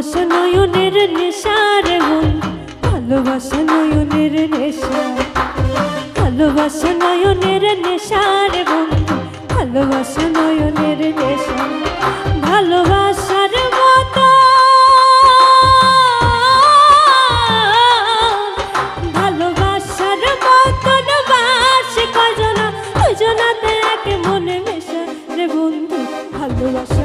ভালোবাসা নয়নের নেশা রে মন ভালোবাসা নেশা। ভালোবাসা নয়নের মন ভালোবাসা নেশা। ভালোবাসার মতো ভালোবাসার মতন বাস কজনা এক মনে বন্ধু, ভালোবাসা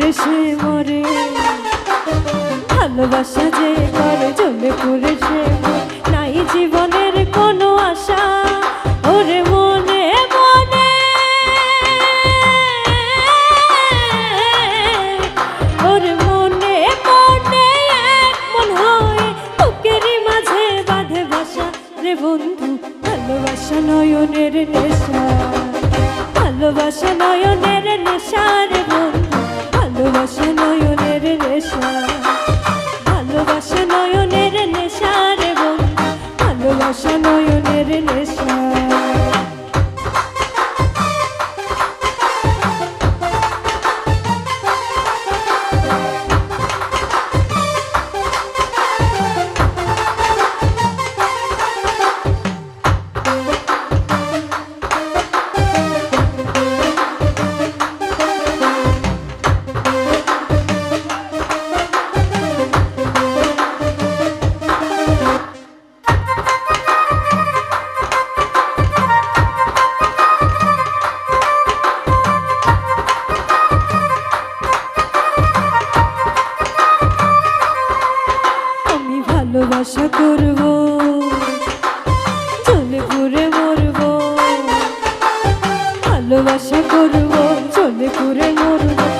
পুরে সে মরে। ভালোবাসা যে করে জ্বলে পুরে সে নাই জীবনের কোনো আশা, ওরে মনে মনে। ওরে মনে মনে এক মন হয়ে বুকেরই মাঝে বাঁধে বাসা। রে বন্ধু, ভালোবাসা নয়নের নেশা। ভালোবাসা নয়নের নেশা রে ভালোবাসা নয়নের নেশা ভালোবাসা করব চলে পুরে মরব। ভালোবাসা করব চলে পুরে মরব।